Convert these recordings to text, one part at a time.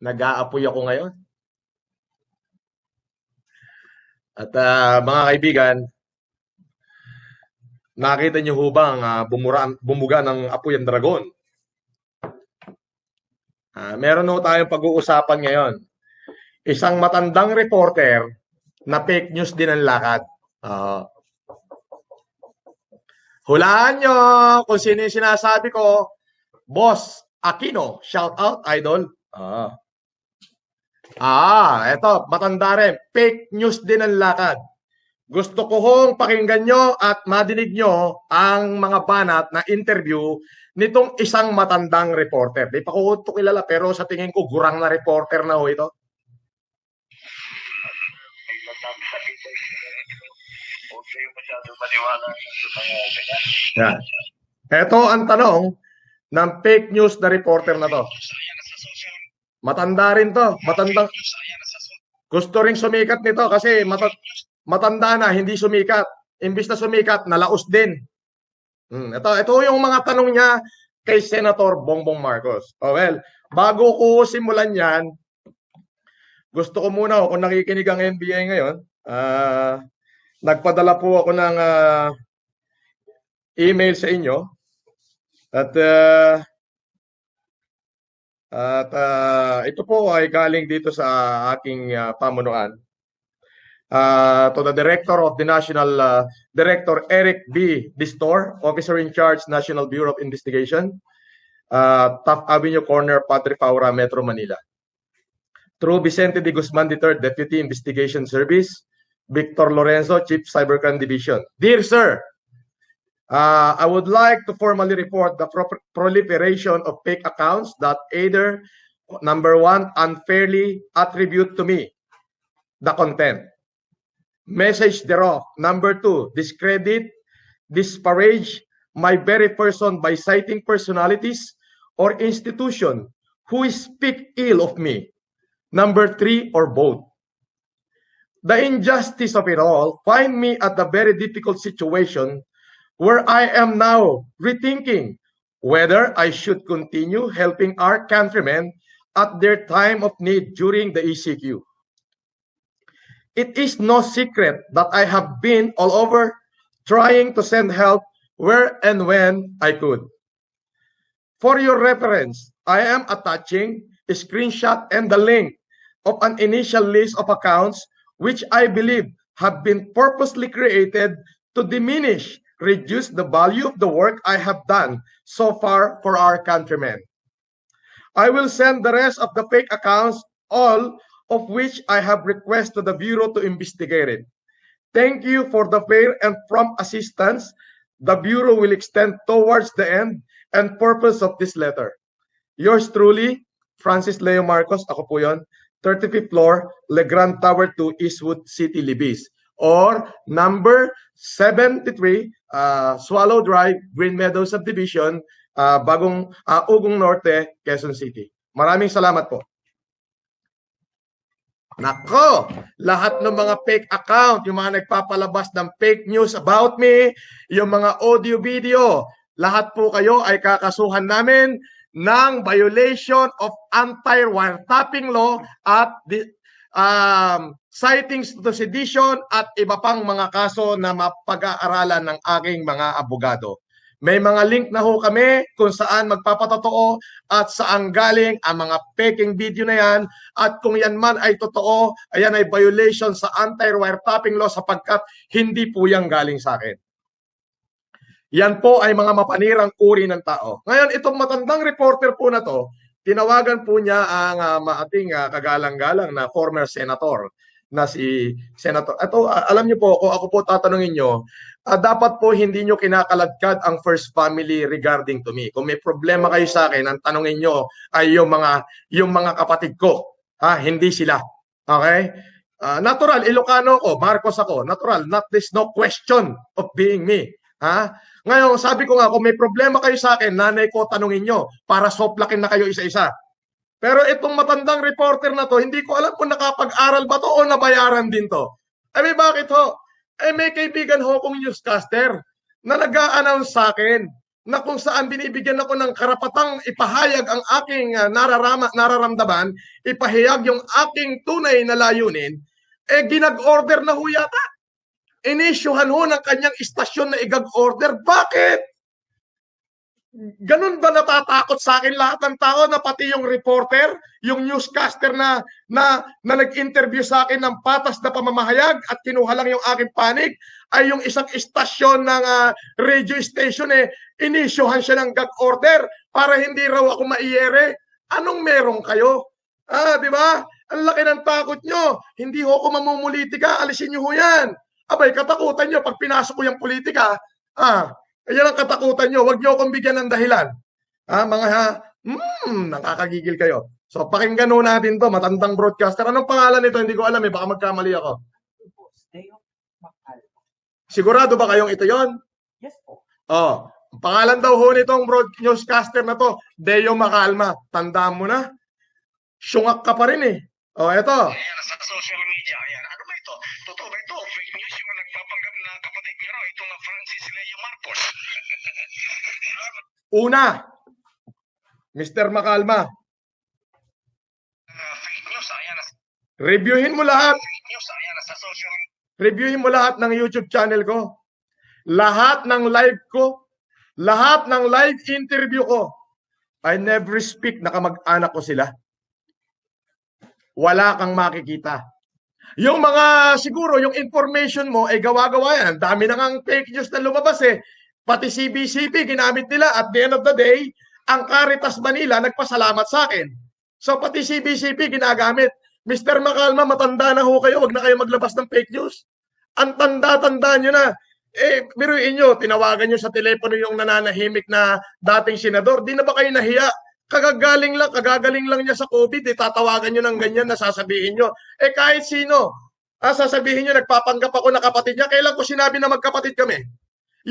Nag-aapoy ako ngayon. At ah, mga kaibigan, nakita niyo ho ba ang ah, bumura, bumuga ng apoy ang dragon? Ah, meron ho tayong pag-uusapan ngayon. Isang matandang reporter na fake news din ang lakad. Ah. hulaan nyo kung sino yung sinasabi ko. Boss Aquino, shout out, idol. Ah. Ah, eto, matanda rin. Fake news din ang lakad. Gusto ko hong pakinggan nyo at madinig nyo ang mga banat na interview nitong isang matandang reporter. Di pa ko ito kilala pero sa tingin ko gurang na reporter na ho ito. Yan. Ito ang tanong ng fake news na reporter na to. Matanda rin to. Matandang, gusto ring sumikat nito kasi mata, matanda na, hindi sumikat. Imbis na sumikat, nalaos din. Hmm, ito, ito yung mga tanong niya kay Senator Bongbong Marcos. Oh, well, bago ko simulan yan, gusto ko muna, kung nakikinig ang NBA ngayon, ah, nagpadala po ako ng ah, email sa inyo at ah, at ah, ito po ay galing dito sa aking ah, pamunuan. Ah, to the Director of the National ah, Director Eric B. Distor, Officer in Charge, National Bureau of Investigation, uh, Taft Avenue Corner, Padre Paura, Metro Manila. Through Vicente de Guzman III, Deputy Investigation Service, Victor Lorenzo, Chief Cybercrime Division. Dear Sir, Uh, I would like to formally report the pro- proliferation of fake accounts that either, number one, unfairly attribute to me the content. Message thereof. Number two, discredit, disparage my very person by citing personalities or institution who speak ill of me. Number three, or both. The injustice of it all find me at a very difficult situation where I am now rethinking whether I should continue helping our countrymen at their time of need during the ECQ. It is no secret that I have been all over trying to send help where and when I could. For your reference, I am attaching a screenshot and the link of an initial list of accounts which I believe have been purposely created to diminish reduce the value of the work I have done so far for our countrymen. I will send the rest of the fake accounts, all of which I have requested the Bureau to investigate it. Thank you for the fair and prompt assistance the Bureau will extend towards the end and purpose of this letter. Yours truly, Francis Leo Marcos, ako po yun, 35th floor, Legrand Tower 2, Eastwood City, Libis. Or number 73, uh, Swallow Drive, Green Meadows Subdivision, uh, Bagong uh, Ugong Norte, Quezon City. Maraming salamat po. Nako, lahat ng mga fake account, yung mga nagpapalabas ng fake news about me, yung mga audio video, lahat po kayo ay kakasuhan namin ng violation of anti-wiretapping law at um, sightings to sedition at iba pang mga kaso na mapag-aaralan ng aking mga abogado. May mga link na ho kami kung saan magpapatotoo at saan galing ang mga peking video na yan at kung yan man ay totoo, ayan ay violation sa anti-wiretapping law sapagkat hindi po yan galing sa akin. Yan po ay mga mapanirang uri ng tao. Ngayon, itong matandang reporter po na to, tinawagan po niya ang uh, maating uh, kagalang-galang na former senator na si Senator. Ito, alam niyo po, kung ako po tatanungin niyo, uh, dapat po hindi niyo kinakaladkad ang first family regarding to me. Kung may problema kayo sa akin, ang tanungin niyo ay yung mga yung mga kapatid ko, ha, hindi sila. Okay? Uh, natural, Ilocano ko, Marcos ako. Natural, not this no question of being me. Ha? Ngayon, sabi ko nga, kung may problema kayo sa akin, nanay ko, tanungin nyo para soplakin na kayo isa-isa. Pero itong matandang reporter na to, hindi ko alam kung nakapag-aral ba to o nabayaran din to. Ay, bakit ho? Eh, may kaibigan ho kong newscaster na nag-a-announce sa akin na kung saan binibigyan ako ng karapatang ipahayag ang aking ah, nararama, nararamdaman, ipahayag yung aking tunay na layunin, eh ginag-order na ho yata. Inisyuhan ho ng kanyang istasyon na igag-order. Bakit? Ganun ba natatakot sa akin lahat ng tao na pati yung reporter, yung newscaster na na, na nag-interview sa akin ng patas na pamamahayag at kinuha lang yung aking panig ay yung isang istasyon ng ah, radio station eh inisyuhan siya ng gag order para hindi raw ako maiyere. Anong meron kayo? Ah, di ba? Ang laki ng takot nyo. Hindi ho ako mamumulitika. Alisin nyo ho yan. Abay, katakutan nyo pag pinasok ko yung politika. Ah, yan ang katakutan nyo. Huwag nyo akong bigyan ng dahilan. Ah, mga ha, hmm, nakakagigil kayo. So, pakinggan ho natin to, matandang broadcaster. Anong pangalan nito? Hindi ko alam eh, baka magkamali ako. Sigurado ba kayong ito yon? Yes po. Oh, ang pangalan daw ho nitong broad newscaster na to, Deo Macalma. Tandaan mo na. Syungak ka pa rin eh. Oh, eto. Ayan, sa social media. Ayan, ano ba ito? Totoo ba ito? Fake news na kapatid pero ito nga Francis Leo Marcos. Una, Mr. Ah, fake news. Ayan, reviewin mo lahat. fake news. Ayan, sa social Reviewin mo lahat ng YouTube channel ko. Lahat ng live ko. Lahat ng live interview ko. I never speak na kamag-anak ko sila. Wala kang makikita. Yung mga siguro, yung information mo ay gawa-gawa yan. Ang dami na ngang fake news na lumabas eh. Pati CBCP ginamit nila at the end of the day, ang Caritas Manila nagpasalamat sa akin. So pati CBCP ginagamit. Mr. Macalma, matanda na ho kayo, wag na kayo maglabas ng fake news. Ang tanda-tanda nyo na. Eh, biruin nyo, tinawagan nyo sa telepono yung nananahimik na dating senador. Di na ba kayo nahiya? Kagagaling lang, kagagaling lang niya sa COVID, eh, tatawagan nyo ng ganyan na sasabihin nyo. Eh, kahit sino, ah, sasabihin nyo, nagpapanggap ako na kapatid niya. Kailan ko sinabi na magkapatid kami?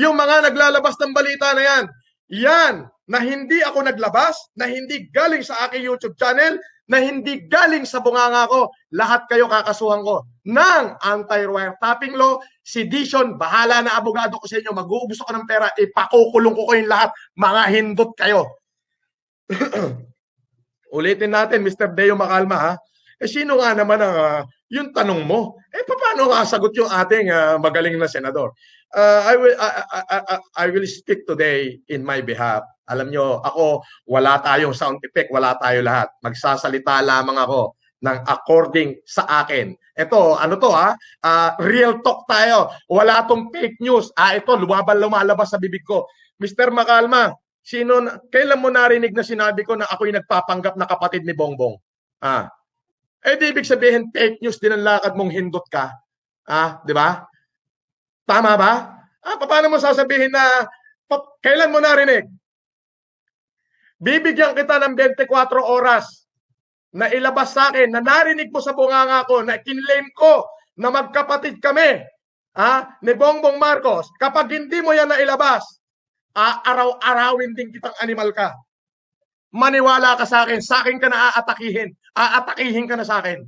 Yung mga naglalabas ng balita na yan, yan, na hindi ako naglabas, na hindi galing sa aking YouTube channel, na hindi galing sa bunganga ko, lahat kayo kakasuhan ko ng anti-wiretapping law, sedition, bahala na abogado ko sa inyo, mag-uubos ako ng pera, ipakukulong ko kayong lahat, mga hindot kayo. Ulitin natin, Mr. Deo Macalma, ha? Eh, sino nga naman ang, ah, yung tanong mo? Eh, paano sagot yung ating ah, magaling na senador? Uh, I will I, I, I, I will speak today in my behalf. Alam nyo, ako, wala tayong sound effect, wala tayo lahat. Magsasalita lamang ako ng according sa akin. Ito, ano to ha? Ah, real talk tayo. Wala tong fake news. Ah, ito, lumabal lumalabas sa bibig ko. Mr. Macalma, sino, na- kailan mo narinig na sinabi ko na ako'y nagpapanggap na kapatid ni Bongbong? Ah, eh di ibig sabihin fake news din ang lakad mong hindot ka. Ah, di ba? Tama ba? Ah, paano mo sasabihin na pa- kailan mo narinig? Bibigyan kita ng 24 oras na ilabas sa akin na narinig mo sa bunganga ko na kinlaim ko na magkapatid kami ah, ni Bongbong Marcos. Kapag hindi mo yan na ilabas, aaraw-arawin din kitang animal ka. Maniwala ka sa akin, sa akin ka na aatakihin. Aatakihin ka na sa akin.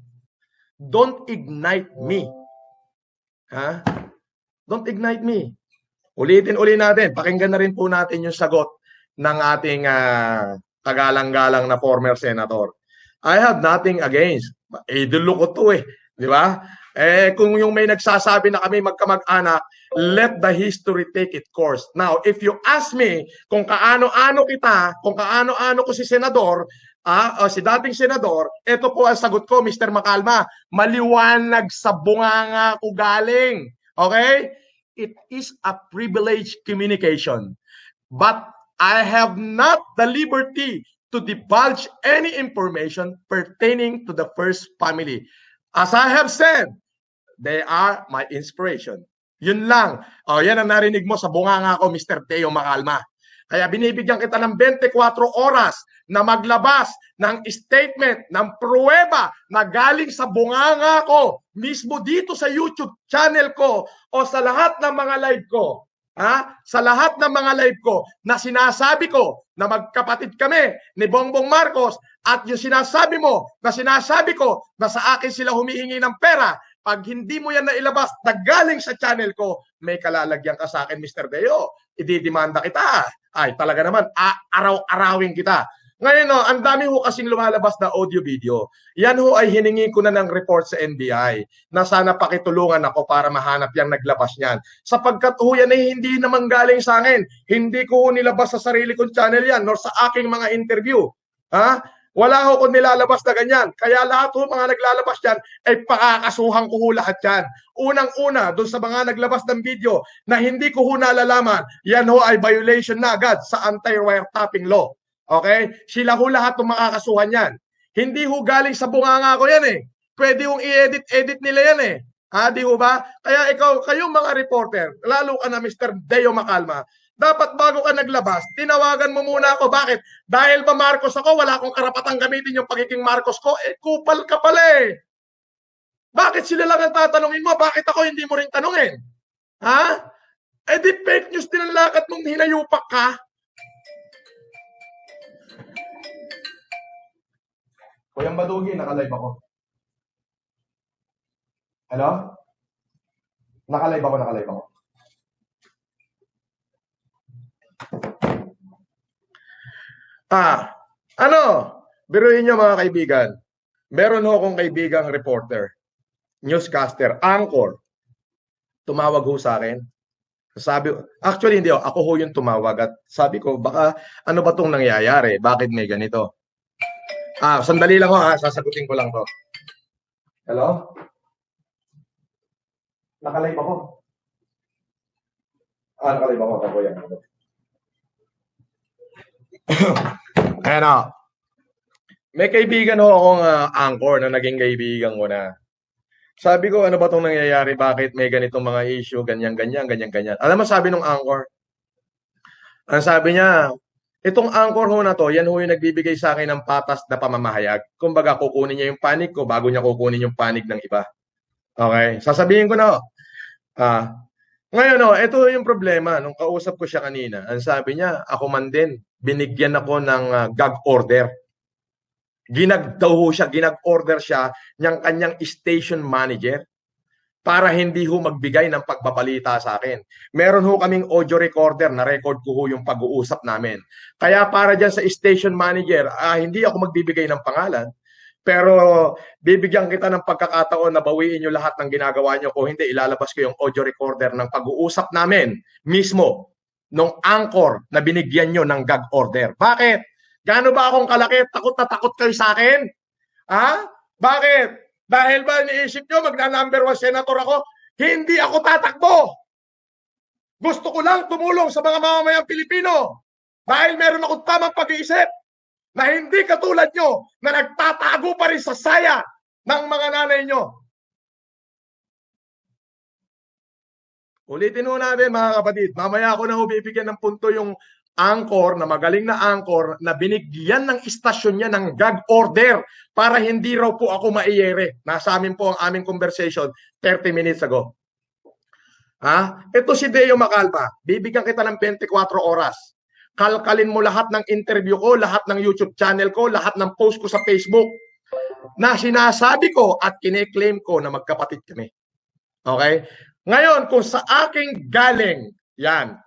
Don't ignite me. Ha? Don't ignite me. Ulitin uli natin. Pakinggan na rin po natin yung sagot ng ating ah, kagalang-galang na former senator. I have nothing against. Idolo ko to eh. Di ba? Eh, kung yung may nagsasabi na kami magkamag-anak, let the history take its course. Now, if you ask me kung kaano-ano kita, kung kaano-ano ko si senador, ah, o si dating senador, ito po ang sagot ko, Mr. Macalma. Maliwanag sa bunganga ko galing. Okay? It is a privileged communication. But I have not the liberty to divulge any information pertaining to the first family. As I have said, they are my inspiration. Yun lang. O, yan ang narinig mo sa bunganga ko, Mr. Teo Macalma. Kaya binibigyan kita ng 24 oras na maglabas ng statement, ng pruweba na galing sa bunganga ko, mismo dito sa YouTube channel ko o sa lahat ng mga live ko. Ha? Sa lahat ng mga live ko na sinasabi ko na magkapatid kami ni Bongbong Marcos at yung sinasabi mo na sinasabi ko na sa akin sila humihingi ng pera Pag hindi mo yan nailabas na galing sa channel ko, may kalalagyan ka sa akin, Mr. Deo. Ididimanda kita. Ay, talaga naman, araw-arawin kita. Ngayon, no, ang dami ho kasing lumalabas na audio-video. Yan ho ay hiningi ko na ng report sa NBI na sana pakitulungan ako para mahanap yung naglabas niyan. Sapagkat ho yan ay hindi naman galing sa akin. Hindi ko ho nilabas sa sarili kong channel yan nor sa aking mga interview. Ha? Wala ho kung nilalabas na ganyan. Kaya lahat ho mga naglalabas yan ay pakakasuhan ko ho lahat yan. Unang-una, doon sa mga naglabas ng video na hindi ko ho nalalaman, yan ho ay violation na agad sa anti-wiretapping law. Okay? Sila ho lahat ng makakasuhan yan. Hindi ho galing sa bunganga ko yan eh. Pwede hong i-edit-edit nila yan eh. Ha, di ho ba? Kaya ikaw, kayong mga reporter, lalo ka na Mr. Deo Macalma, dapat bago ka naglabas, tinawagan mo muna ako. Bakit? Dahil ba Marcos ako, wala akong karapatang gamitin yung pagiging Marcos ko? Eh, kupal ka pala eh. Bakit sila lang ang tatanungin mo? Bakit ako hindi mo rin tanungin? Ha? Eh di fake news din ang lakad mong hinayupak ka. Kuyang Badugi, nakalive ako. Hello? Nakalive ako, nakalive ako. Ah, ano? Biruin nyo mga kaibigan. Meron ho akong kaibigang reporter, newscaster, anchor. Tumawag ho sa akin. Sabi, actually hindi ho, ako ho yung tumawag at sabi ko, baka ano ba tong nangyayari? Bakit may ganito? Ah, sandali lang ho ha, sasagutin ko lang to. Hello? Nakalive ako. Ah, nakalive ako. Ako yan. Ayan o. May kaibigan ho akong ah, anchor na naging kaibigan ko na. Sabi ko, ano ba itong nangyayari? Bakit may ganitong mga issue? Ganyan, ganyan, ganyan, ganyan. Alam mo sabi nung anchor? Ang sabi niya, itong anchor ho na to, yan ho yung nagbibigay sa akin ng patas na pamamahayag. Kumbaga, kukunin niya yung panig ko bago niya kukunin yung panig ng iba. Okay? Sasabihin ko na. Ah, ngayon, oh, ito yung problema. Nung kausap ko siya kanina, ang sabi niya, ako man din, binigyan ako ng ah, gag order. Ginag siya, ginag-order siya ng kanyang station manager para hindi ho magbigay ng pagbabalita sa akin. Meron ho kaming audio recorder na record ko ho yung pag-uusap namin. Kaya para dyan sa station manager, ah, hindi ako magbibigay ng pangalan. Pero bibigyan kita ng pagkakataon na bawiin nyo lahat ng ginagawa nyo. Kung hindi, ilalabas ko yung audio recorder ng pag-uusap namin mismo nung anchor na binigyan nyo ng gag order. Bakit? Gaano ba akong kalaki? Takot na takot kayo sa akin? Ha? Bakit? Dahil ba iniisip nyo magna-number one senator ako? Hindi ako tatakbo. Gusto ko lang tumulong sa mga mamamayang Pilipino. Dahil meron akong tamang pag-iisip na hindi katulad nyo na nagtatago pa rin sa saya ng mga nanay nyo. Ulitin ho natin mga kapatid, mamaya ako na bibigyan ng punto yung anchor na magaling na anchor na binigyan ng istasyon niya ng gag order para hindi raw po ako maiyere. Nasa amin po ang aming conversation 30 minutes ago. Ha? Ito si Deo Macalma. Bibigyan kita ng 24 oras. Kalkalin mo lahat ng interview ko, lahat ng YouTube channel ko, lahat ng post ko sa Facebook na sinasabi ko at kine-claim ko na magkapatid kami. Okay? Ngayon, kung sa aking galing, yan,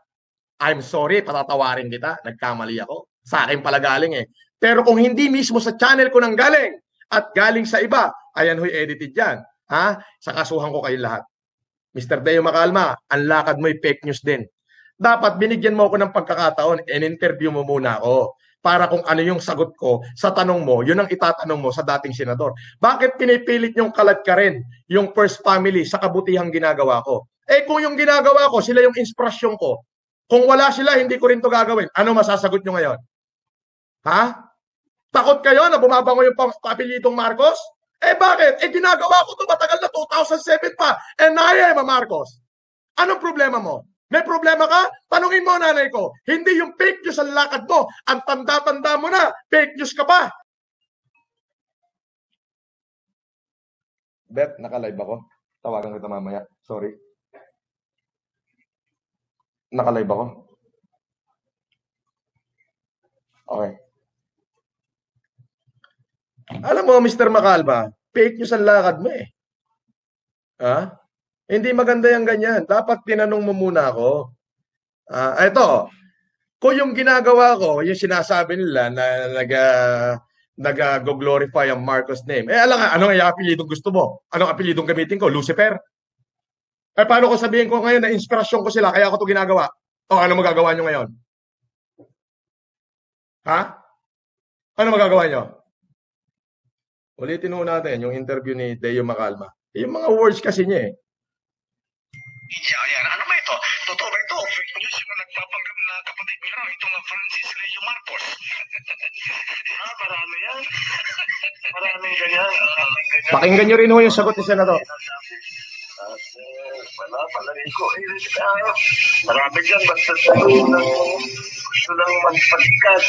I'm sorry, patatawarin kita, nagkamali ako. Sa akin pala galing eh. Pero kung hindi mismo sa channel ko nang galing at galing sa iba, ayan ho'y edited yan. Ha? Sa kasuhan ko kayo lahat. Mr. Deo Macalma, ang lakad mo'y fake news din. Dapat binigyan mo ako ng pagkakataon, in-interview mo muna ako para kung ano yung sagot ko sa tanong mo, yun ang itatanong mo sa dating senador. Bakit pinipilit yung kalat ka rin yung first family sa kabutihang ginagawa ko? Eh kung yung ginagawa ko, sila yung inspirasyon ko. Kung wala sila, hindi ko rin to gagawin. Ano masasagot nyo ngayon? Ha? Takot kayo na bumabango yung apelyidong Marcos? Eh bakit? Eh ginagawa ko to matagal na 2007 pa. Eh naya eh, Marcos. Anong problema mo? May problema ka? Tanungin mo nanay ko. Hindi yung fake news ang lakad mo. Ang tanda-tanda mo na, fake news ka pa. Bet, naka-live ako. Tawagan kita mamaya. Sorry. Naka-live ako. Okay. Alam mo, Mr. Macalba, fake news ang lakad mo eh. Ha? Hindi maganda yung ganyan. Dapat tinanong mo muna ako. Ah, ito, kung yung ginagawa ko, yung sinasabi nila na nag uh, nag-glorify ang Marcos name. Eh, alam nga, anong apelidong gusto mo? Anong apelidong gamitin ko? Lucifer? Eh, paano ko sabihin ko ngayon na inspirasyon ko sila, kaya ako ito ginagawa? O, ano magagawa nyo ngayon? Ha? Ano magagawa nyo? Ulitin mo natin yung interview ni Deo Macalma. Yung mga words kasi niya eh. Media yan. Ano ba ito? Totoo ba ito? Fake news yung nagpapanggap na kapatid niya raw, itong Francis Leo Marcos. ah, marami yan. Maraming ganyan. Maraming ganyan. Pakinggan nyo rin ho yung sagot ni Senador. At, eh, wala, palagay ko, eh, uh, marami dyan, basta tayo ng gusto lang magpalikat.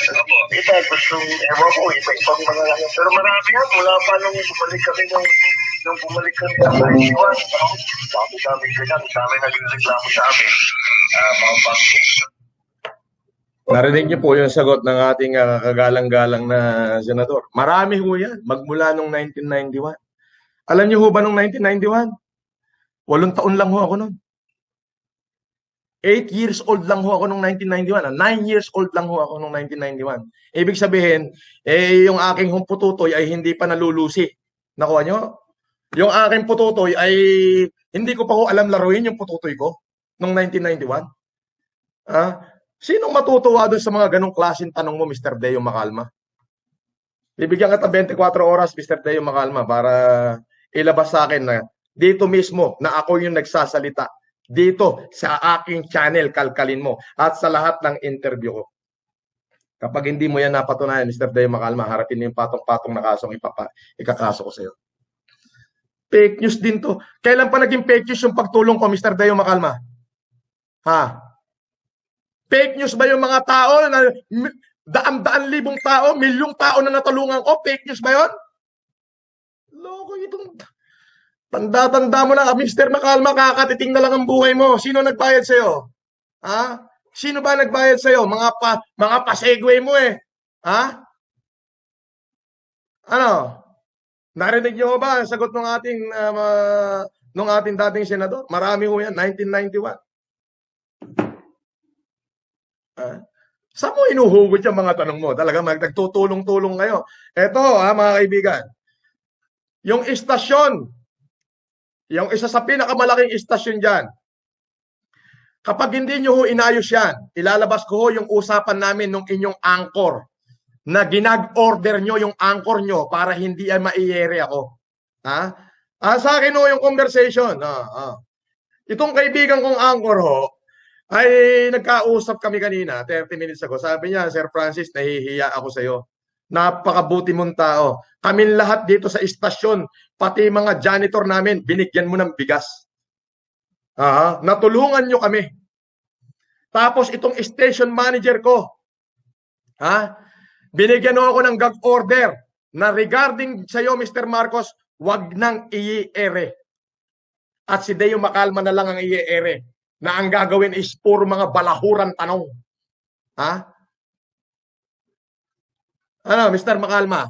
Iba, gusto, ewan ko, iba-ibang mga. Pero marami yan, mula pa nung bumalik kami nung nung bumalik kami ng 91, no? dami-dami ganyan, dami nagreklamo sa amin. Ah, mga banking, Narinig niyo po yung sagot ng ating ah, kagalang-galang na senador. Marami ho yan, magmula nung 1991. Alam niyo ho ba nung 1991? Walong taon lang ho ako noon. Eight years old lang ho ako nung 1991. Ah. Nine years old lang ho ako nung 1991. Ibig sabihin, eh, yung aking humpututoy ay hindi pa nalulusi. Nakuha niyo? Yung aking pututoy ay hindi ko pa ho alam laruin yung pututoy ko nung 1991. Ah, Sinong matutuwa doon sa mga ganong klaseng tanong mo, Mr. Deo Macalma? Bibigyan kita 24 oras, Mr. Deo Macalma, para ilabas sa akin na dito mismo na ako yung nagsasalita. Dito sa aking channel, kalkalin mo. At sa lahat ng interview ko. Kapag hindi mo yan napatunayan, Mr. Deo Macalma, harapin mo yung patong-patong na kasong ipapa, ikakaso ko sa iyo. Fake news din to. Kailan pa naging fake news yung pagtulong ko, Mr. Deo Macalma? Ha? Fake news ba yung mga tao na daan-daan libong tao, milyong tao na natulungan ko? Fake news ba yun? Loko itong... Tanda-tanda mo na, Mr. Macalma, kakatiting na lang ang buhay mo. Sino nagbayad sa'yo? Ha? Sino ba nagbayad sa'yo? Mga pa, mga pasegway mo eh. Ha? Ano? Narinig niyo ba ang sagot ng ating uh, ng ating dating senador? Marami ho yan, 1991. Ah, saan mo inuhugot yung mga tanong mo? Talaga magtutulong-tulong kayo. Ito, ha, mga kaibigan. Yung istasyon, yung isa sa pinakamalaking istasyon dyan, kapag hindi nyo ho inayos yan, ilalabas ko ho yung usapan namin nung inyong anchor na ginag-order nyo yung anchor nyo para hindi ay maiyere ako. Ha? Ah, sa akin ho yung conversation. Ah, ah. Itong kaibigan kong anchor ho, ay nagkausap kami kanina, 30 minutes ago. Sabi niya, Sir Francis, nahihiya ako sa iyo. Napakabuti mong tao. Kami lahat dito sa istasyon, pati mga janitor namin, binigyan mo ng bigas. Aha, natulungan nyo kami. Tapos itong station manager ko, ha, binigyan ako ng gag order na regarding sa iyo, Mr. Marcos, wag nang iere. At si Deo Makalma na lang ang iere na ang gagawin is puro mga balahuran tanong. Ha? Ano, Mr. Makalma?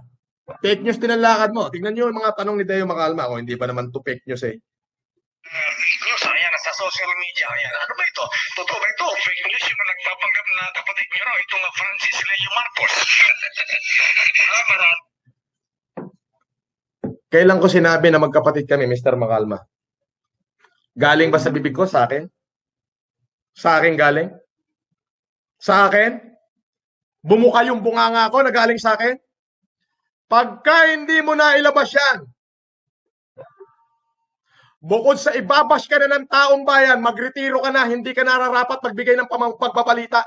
Fake news din ang mo. Tingnan niyo yung mga tanong ni Deo Makalma. O, hindi pa naman to fake news eh. sa social media, ayan. Ano ba ito? Totoo ba ito? Fake news yung nagpapanggap na kapatid niya raw, itong Francis Leo Marcos. ah, marami. Kailan ko sinabi na magkapatid kami, Mr. Makalma? Galing ba sa bibig ko sa akin? Sa akin galing? Sa akin? Bumuka yung bunganga ko na galing sa akin? Pagka hindi mo na ilabas yan, bukod sa ibabash ka na ng taong bayan, magretiro ka na, hindi ka nararapat magbigay ng pagpapalita.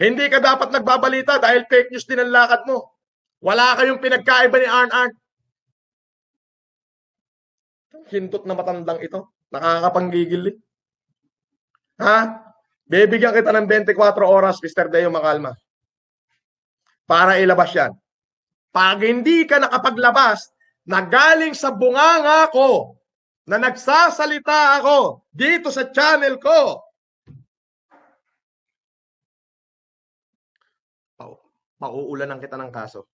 Hindi ka dapat nagbabalita dahil fake news din ang lakad mo. Wala kayong pinagkaiba ni Arn Arn. Hintot na matandang ito. Nakakapanggigil eh. Ha? Bibigyan kita ng 24 oras, Mr. Deo Macalma. Para ilabas yan. Pag hindi ka nakapaglabas na galing sa bunganga ko, na nagsasalita ako dito sa channel ko, pauulanan kita ng kaso.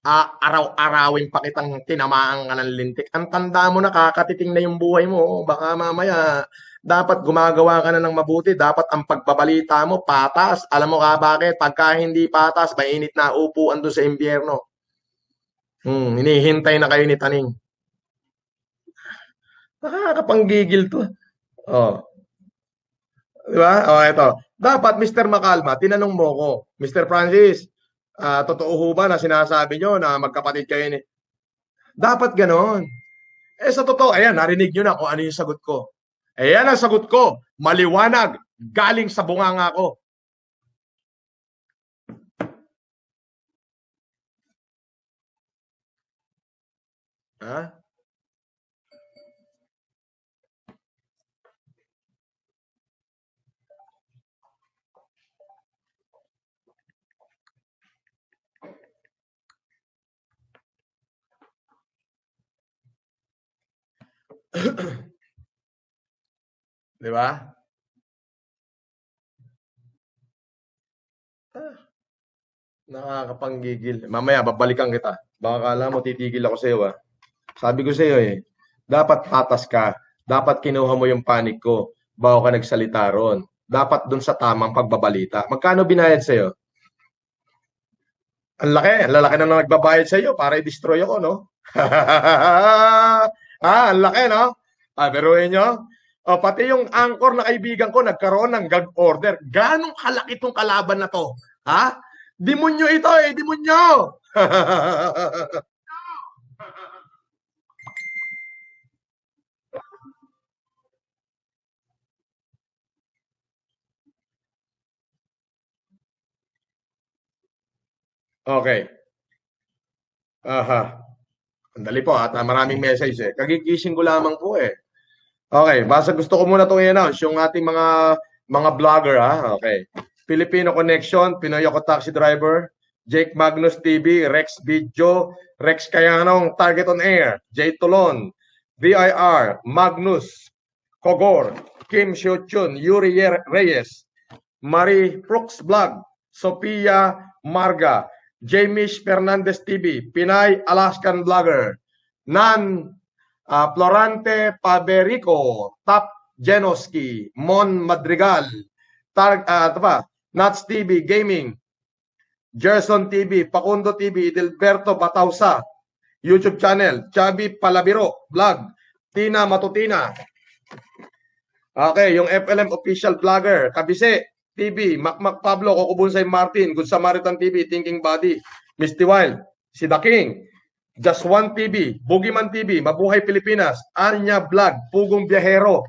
ah, araw-arawin pa kitang tinamaan ka ng lintik. Ang tanda mo na kakatiting na yung buhay mo. Baka mamaya dapat gumagawa ka na ng mabuti. Dapat ang pagbabalita mo patas. Alam mo ka bakit? Pagka hindi patas, mainit na upuan doon sa impyerno. Hmm, hinihintay na kayo ni Taning. Nakakapanggigil to. Oh. Di ba? Oh, ito. Dapat, Mr. Makalma, tinanong mo ko, Mr. Francis, ah, totoo ho ba na sinasabi nyo na magkapatid kayo ni... Dapat ganon. Eh sa totoo, ayan, narinig nyo na kung ano yung sagot ko. Ayan ang sagot ko. Maliwanag. Galing sa bunganga ko. Ha? Di ba? Ah, nakakapanggigil. Mamaya, babalikan kita. Baka kala mo titigil ako sa iyo, ah. Sabi ko sa iyo eh, dapat patas ka. Dapat kinuha mo yung panic ko bago ka nagsalita ron. Dapat dun sa tamang pagbabalita. Magkano binayad sa iyo? Ang laki. Ang lalaki na nagbabayad sa iyo para i-destroy ako, no? ah, ang laki, no? Ah, biruin nyo. O, pati yung anchor na kaibigan ko nagkaroon ng gag order. Ganong kalaki tong kalaban na to? Ha? Demonyo ito eh, demonyo! Okay. Aha. Andali po at maraming message eh. Kagigising ko lamang po eh. Okay, basta gusto ko muna itong i-announce yung ating mga mga vlogger ha. Okay. Filipino Connection, Pinoy Ako Taxi Driver, Jake Magnus TV, Rex Video, Rex Kayanong, Target on Air, Jay Tolon, VIR, Magnus, Kogor, Kim Xiuchun, Yuri Reyes, Marie Brooks Vlog, Sophia Marga, Jamish Fernandez TV, Pinay Alaskan Vlogger, Nan ah, Florante Paberico, Tap Genoski, Mon Madrigal, Tar ito pa, Nuts TV Gaming, Gerson TV, Pakundo TV, Edilberto Batausa, YouTube channel, Chabi Palabiro Vlog, Tina Matutina. Okay, yung FLM official vlogger, Kabise TV, Macmac Pablo, Kokobonsay Martin, Good Samaritan TV, Thinking Body, Misty Wild, si The King, Just One TV, Boogeyman TV, Mabuhay Pilipinas, Anya Vlog, Pugong Biyahero,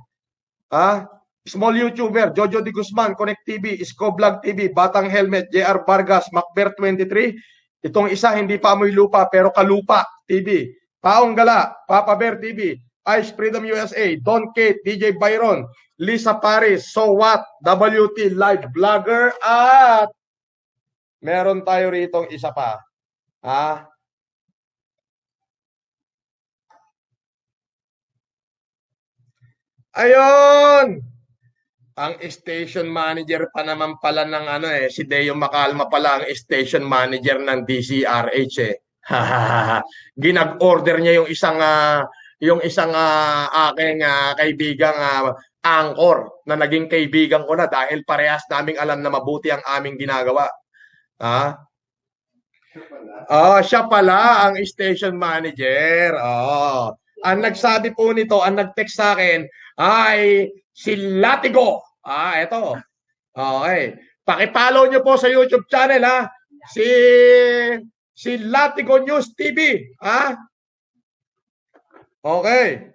ah, Small YouTuber, Jojo Di Guzman, Connect TV, Isko Vlog TV, Batang Helmet, JR Vargas, Macber 23. Itong isa hindi pa amoy lupa pero kalupa TV. Paong Gala, Papa Bear TV, Ice Freedom USA, Don Kate, DJ Byron, Lisa Paris, So What, WT Live Vlogger at meron tayo ritong isa pa. Ah, Ayun! Ang station manager pa naman pala ng ano eh, si Deo Macalma pala ang station manager ng DCRH eh. Ginag-order niya yung isang ah, yung isang ah, aking ah, kaibigang ah, anchor na naging kaibigan ko na dahil parehas naming alam na mabuti ang aming ginagawa. Ha? Oh, siya pala ang station manager. Oh. Ang nagsabi po nito, ang nag-text sa akin, ay si Latigo. Ah, eto. Okay. Paki-follow niyo po sa YouTube channel ha. Si si Latigo News TV, ha? Okay.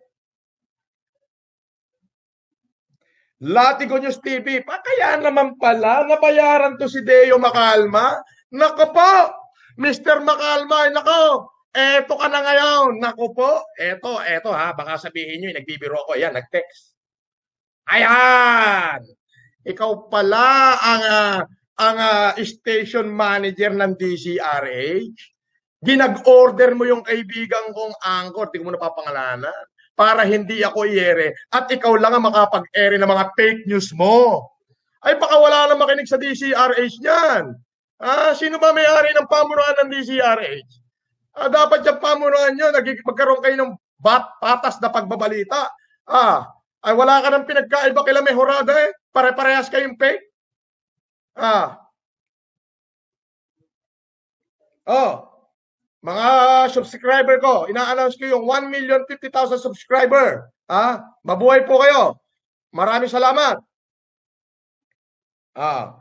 Latigo News TV. Pa kaya naman pala nabayaran to si Deo Macalma. Nako po. Mr. Macalma, nako. Eto ka na ngayon. Nako po. Eto, eto ha. Baka sabihin niyo, nagbibiro ako. Yan, nag-text. Ayan! Ikaw pala ang ah, ang ah, station manager ng DCRH. Ginag-order mo yung kaibigan kong angkor, di ko mo napapangalanan, para hindi ako iere at ikaw lang ang makapag-ere ng mga fake news mo. Ay baka wala na makinig sa DCRH niyan. Ah, sino ba may-ari ng pamunuan ng DCRH? Ah, dapat yung pamunuan nyo, magkaroon kayo ng bat, patas na pagbabalita. Ah, ay wala ka ng pinagkaiba kila Mejorada eh. Pare-parehas kayong fake. Ah. Oh, mga subscriber ko, ina-announce ko yung 1,050,000 subscriber. Ah, mabuhay po kayo. Maraming salamat. Ah.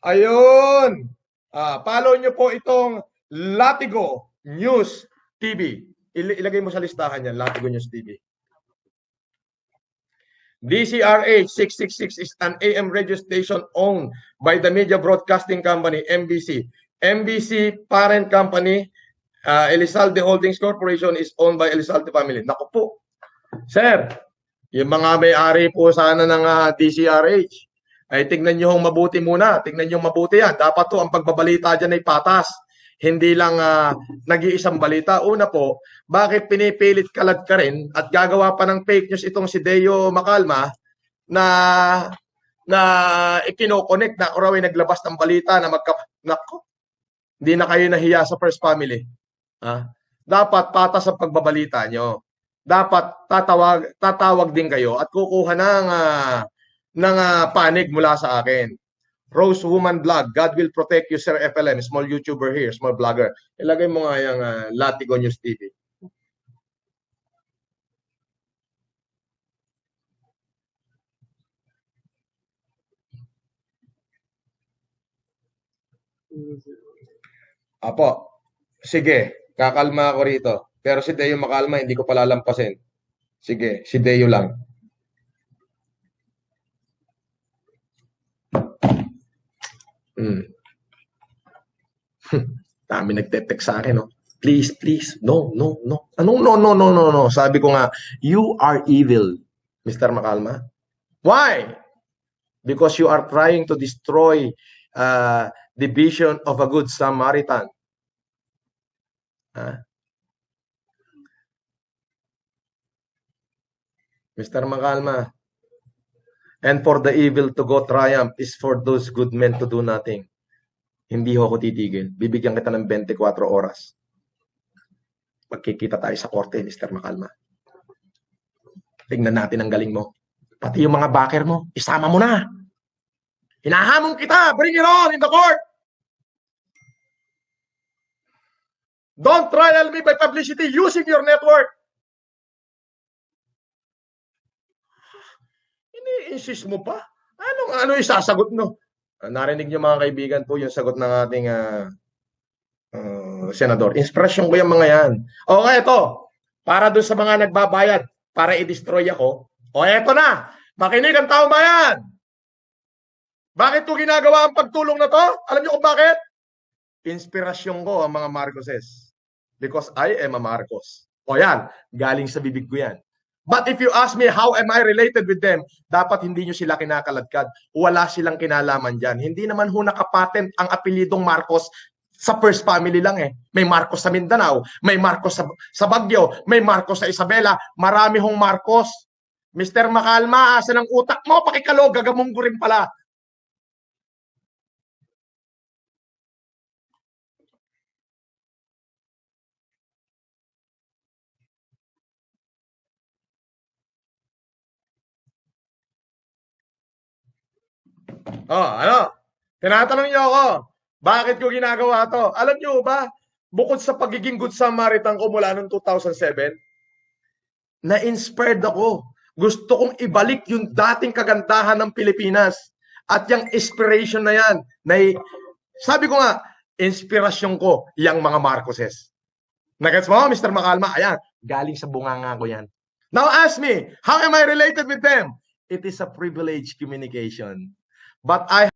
Ayun. Ah, follow nyo po itong Latigo News TV. Il- ilagay mo sa listahan yan, Latigo News TV. DCRH 666 is an AM radio station owned by the Media Broadcasting Company, MBC. MBC parent company, uh, Elizalde Holdings Corporation is owned by Elizalde family. Naku po. Sir, yung mga may-ari po sana ng ah, DCRH, ay tignan nyo mabuti muna. Tignan nyo mabuti yan. Dapat to ang pagbabalita dyan ay patas. Hindi lang ah, nag-iisang balita. Una po, bakit pinipilit kalad ka rin at gagawa pa ng fake news itong si Deo Macalma na na ikinokonek na raw ay naglabas ng balita na magka... Nako, hindi na kayo nahiya sa first family. Ha? Dapat patas ang pagbabalita nyo. Dapat tatawag, tatawag din kayo at kukuha ng, ah, ng ah, panig mula sa akin. Rose Woman Vlog, God will protect you, Sir FLM, small YouTuber here, small vlogger. Ilagay mo nga yung ah, Latigo News TV. Apo, sige, kakalma ako rito. Pero si Deo makalma, hindi ko palalampasin. Sige, si Deo lang. Hmm. Dami nagte-text sa akin, no? Please, please, no, no, no. Anong no, no, no, no, no? Sabi ko nga, you are evil, Mr. Makalma. Why? Because you are trying to destroy uh, the vision of a good Samaritan. Ha? Mr. Makalma. And for the evil to go triumph is for those good men to do nothing. Hindi ho ako titigil. Bibigyan kita ng 24 oras. Magkikita tayo sa korte, Mr. Makalma. Tingnan natin ang galing mo. Pati yung mga backer mo, isama mo na. Hinahamon kita. Bring it on in the court. Don't trial me by publicity using your network. Ini-insist mo pa? Anong ano yung sasagot mo? Ah, Narinig niyo mga kaibigan po yung sagot ng ating ah, ah, senador. Inspirasyon ko yung mga yan. O eto, para doon sa mga nagbabayad para i-destroy ako. O eto na, makinig ang taong bayan. Bakit ko ginagawa ang pagtulong na to? Alam niyo kung bakit? Inspirasyon ko ang mga Marcoses. Because I am a Marcos. O yan, galing sa bibig ko yan. But if you ask me how am I related with them, dapat hindi nyo sila kinakaladkad. Wala silang kinalaman dyan. Hindi naman ho nakapatent ang apelidong Marcos sa first family lang eh. May Marcos sa Mindanao, may Marcos sa, sa Baguio, may Marcos sa Isabela, marami hong Marcos. Mr. Makalma, asa ng utak mo? Pakikalo, gagamong ko rin pala. Oh, ano? Tinatanong niyo ako, bakit ko ginagawa to? Alam niyo ba, bukod sa pagiging good Samaritan ko mula noong 2007, na-inspired ako. Gusto kong ibalik yung dating kagandahan ng Pilipinas. At yung inspiration na yan, na, sabi ko nga, inspirasyon ko yung mga Marcoses. Nagets mo, Mr. Makalma? Ayan, galing sa bunganga ko yan. Now ask me, how am I related with them? It is a privileged communication. But I